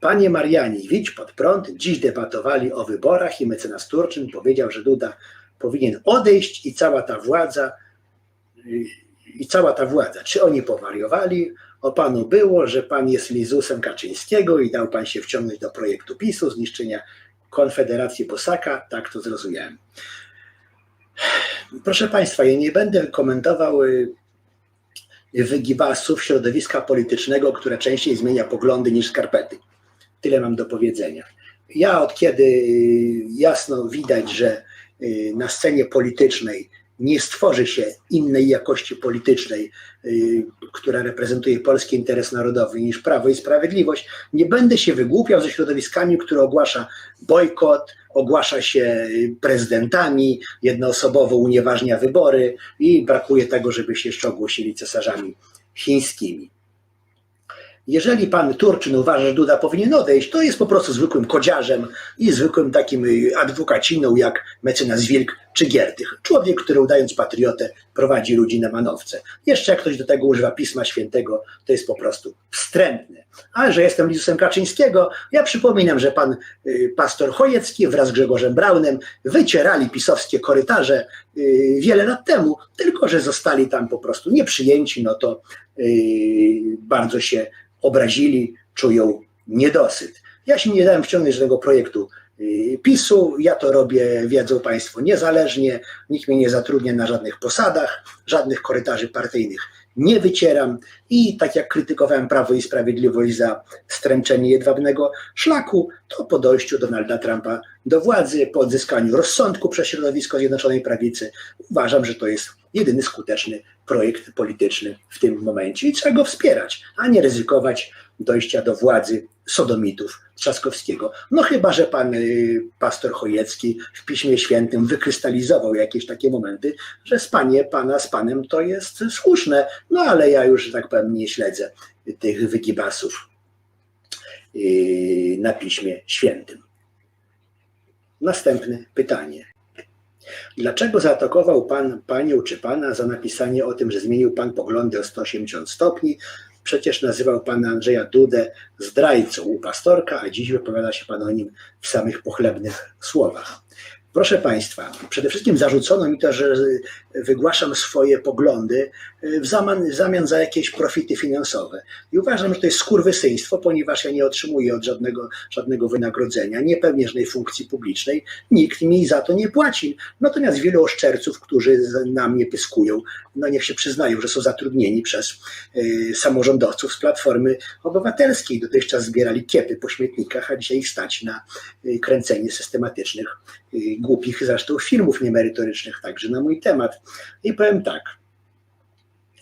Panie Mariani, widź pod prąd, dziś debatowali o wyborach i mecenas Turczyn powiedział, że Duda powinien odejść i cała ta władza, i cała ta władza. Czy oni powariowali? O panu było, że pan jest Lizusem Kaczyńskiego i dał pan się wciągnąć do projektu PiSu, zniszczenia Konfederacji Bosaka, tak to zrozumiałem. Proszę Państwa, ja nie będę komentował y, wygibasów środowiska politycznego, które częściej zmienia poglądy niż skarpety. Tyle mam do powiedzenia. Ja od kiedy y, jasno widać, że y, na scenie politycznej nie stworzy się innej jakości politycznej, y, która reprezentuje polski interes narodowy niż Prawo i Sprawiedliwość, nie będę się wygłupiał ze środowiskami, które ogłasza bojkot, ogłasza się prezydentami, jednoosobowo unieważnia wybory i brakuje tego, żeby się jeszcze ogłosili cesarzami chińskimi. Jeżeli pan Turczyn uważa, że Duda powinien odejść, to jest po prostu zwykłym kodziarzem i zwykłym takim y, adwokaciną jak mecenas Wilk czy Giertych. Człowiek, który udając patriotę prowadzi ludzi na manowce. Jeszcze jak ktoś do tego używa Pisma Świętego, to jest po prostu wstrętne. A że jestem Lizusem Kaczyńskiego, ja przypominam, że pan y, pastor Chojecki wraz z Grzegorzem Braunem wycierali pisowskie korytarze y, wiele lat temu, tylko że zostali tam po prostu nieprzyjęci, no to bardzo się obrazili, czują niedosyt. Ja się nie dałem wciągnąć tego projektu y, PiSu, ja to robię, wiedzą Państwo, niezależnie, nikt mnie nie zatrudnia na żadnych posadach, żadnych korytarzy partyjnych nie wycieram. I tak jak krytykowałem Prawo i Sprawiedliwość za stręczenie jedwabnego szlaku, to po dojściu Donalda Trumpa do władzy, po odzyskaniu rozsądku przez środowisko Zjednoczonej Prawicy, uważam, że to jest jedyny skuteczny projekt polityczny w tym momencie i trzeba go wspierać, a nie ryzykować dojścia do władzy sodomitów Trzaskowskiego. No chyba, że pan y, pastor Chojecki w Piśmie Świętym wykrystalizował jakieś takie momenty, że spanie pana z panem to jest słuszne, no ale ja już, że tak powiem, nie śledzę tych wygibasów y, na Piśmie Świętym. Następne pytanie. Dlaczego zaatakował pan panią czy pana za napisanie o tym, że zmienił pan poglądy o 180 stopni? Przecież nazywał pan Andrzeja Dudę zdrajcą u pastorka, a dziś wypowiada się pan o nim w samych pochlebnych słowach. Proszę Państwa, przede wszystkim zarzucono mi to, że wygłaszam swoje poglądy e, w zamian, w zamian za jakieś profity finansowe. I uważam, że to jest skurwysyństwo, ponieważ ja nie otrzymuję od żadnego, żadnego wynagrodzenia, nie pełnię żadnej funkcji publicznej, nikt mi za to nie płaci. Natomiast wielu oszczerców, którzy na mnie pyskują, no niech się przyznają, że są zatrudnieni przez y, samorządowców z Platformy Obywatelskiej. Dotychczas zbierali kiepy po śmietnikach, a dzisiaj ich stać na y, kręcenie systematycznych, y, głupich zresztą filmów niemerytorycznych, także na mój temat. I powiem tak,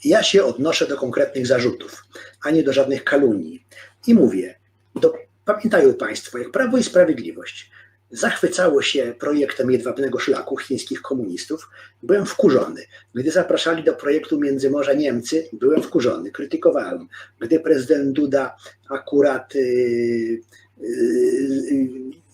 ja się odnoszę do konkretnych zarzutów, a nie do żadnych kalunii. I mówię, do, pamiętają Państwo, jak Prawo i Sprawiedliwość zachwycało się projektem jedwabnego szlaku chińskich komunistów, byłem wkurzony. Gdy zapraszali do projektu Międzymorza Niemcy, byłem wkurzony, krytykowałem. Gdy prezydent Duda akurat yy,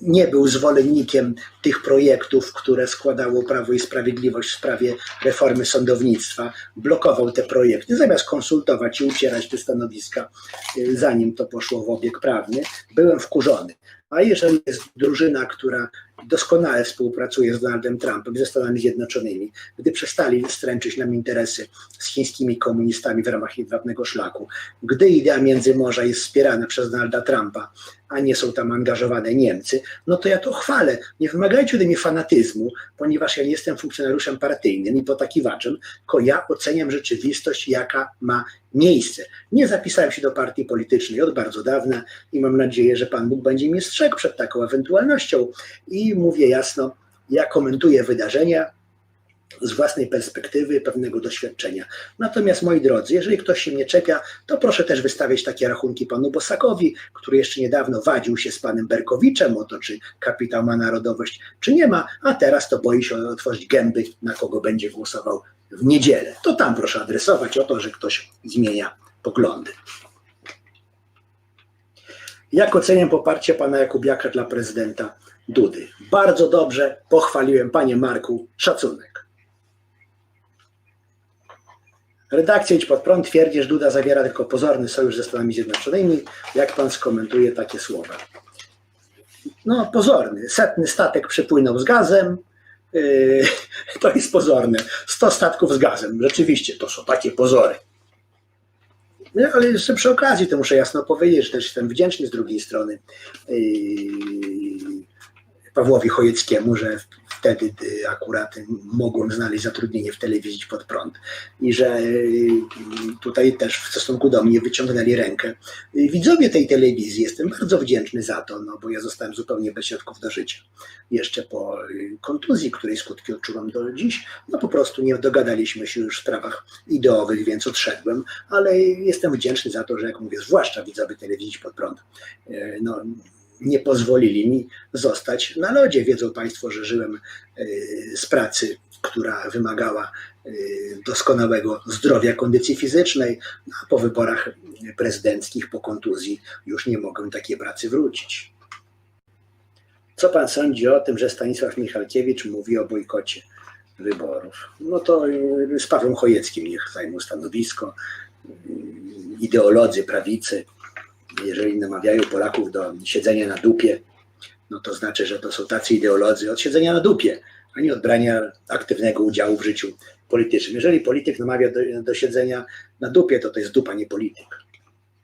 nie był zwolennikiem tych projektów, które składało Prawo i Sprawiedliwość w sprawie reformy sądownictwa, blokował te projekty, zamiast konsultować i ucierać te stanowiska, y, zanim to poszło w obieg prawny, byłem wkurzony. A jeżeli jest drużyna, która doskonale współpracuje z Donaldem Trumpem, ze Stanami Zjednoczonymi, gdy przestali stręczyć nam interesy z chińskimi komunistami w ramach jedwabnego szlaku, gdy idea Międzymorza jest wspierana przez Donalda Trumpa, a nie są tam angażowane Niemcy, no to ja to chwalę. Nie wymagajcie ode mnie fanatyzmu, ponieważ ja nie jestem funkcjonariuszem partyjnym i potakiwaczem, tylko ja oceniam rzeczywistość, jaka ma miejsce. Nie zapisałem się do partii politycznej od bardzo dawna i mam nadzieję, że Pan Bóg będzie mnie strzegł przed taką ewentualnością. I mówię jasno, ja komentuję wydarzenia, z własnej perspektywy, pewnego doświadczenia. Natomiast moi drodzy, jeżeli ktoś się mnie czeka, to proszę też wystawiać takie rachunki panu Bosakowi, który jeszcze niedawno wadził się z panem Berkowiczem o to, czy kapitał ma narodowość, czy nie ma, a teraz to boi się otworzyć gęby, na kogo będzie głosował w niedzielę. To tam proszę adresować o to, że ktoś zmienia poglądy. Jak oceniam poparcie pana Jakubiaka dla prezydenta Dudy? Bardzo dobrze, pochwaliłem panie Marku, szacunek. Redakcja Idź Pod Prąd twierdzi, że Duda zawiera tylko pozorny sojusz ze Stanami Zjednoczonymi. Jak pan skomentuje takie słowa? No, pozorny. Setny statek przypłynął z gazem. Yy, to jest pozorne. 100 statków z gazem. Rzeczywiście, to są takie pozory. No, ale jeszcze przy okazji to muszę jasno powiedzieć, że też jestem wdzięczny z drugiej strony yy, Pawłowi Chojeckiemu, że wtedy akurat mogłem znaleźć zatrudnienie w telewizji pod prąd i że y, tutaj też w stosunku do mnie wyciągnęli rękę. Widzowie tej telewizji, jestem bardzo wdzięczny za to, no bo ja zostałem zupełnie bez środków do życia. Jeszcze po y, kontuzji, której skutki odczuwam do dziś, no po prostu nie dogadaliśmy się już w sprawach ideowych, więc odszedłem, ale jestem wdzięczny za to, że jak mówię, zwłaszcza widzowie telewizji pod prąd, y, no nie pozwolili mi zostać na lodzie. Wiedzą Państwo, że żyłem y, z pracy, która wymagała y, doskonałego zdrowia, kondycji fizycznej, no, a po wyborach prezydenckich, po kontuzji już nie mogłem takiej pracy wrócić. Co Pan sądzi o tym, że Stanisław Michalkiewicz mówi o bojkocie wyborów? No to y, z Pawłem Chojeckim niech zajmą stanowisko. Ideolodzy prawicy jeżeli namawiają Polaków do siedzenia na dupie, no to znaczy, że to są tacy ideolodzy od siedzenia na dupie, a nie od brania aktywnego udziału w życiu politycznym. Jeżeli polityk namawia do, do siedzenia na dupie, to to jest dupa, nie polityk.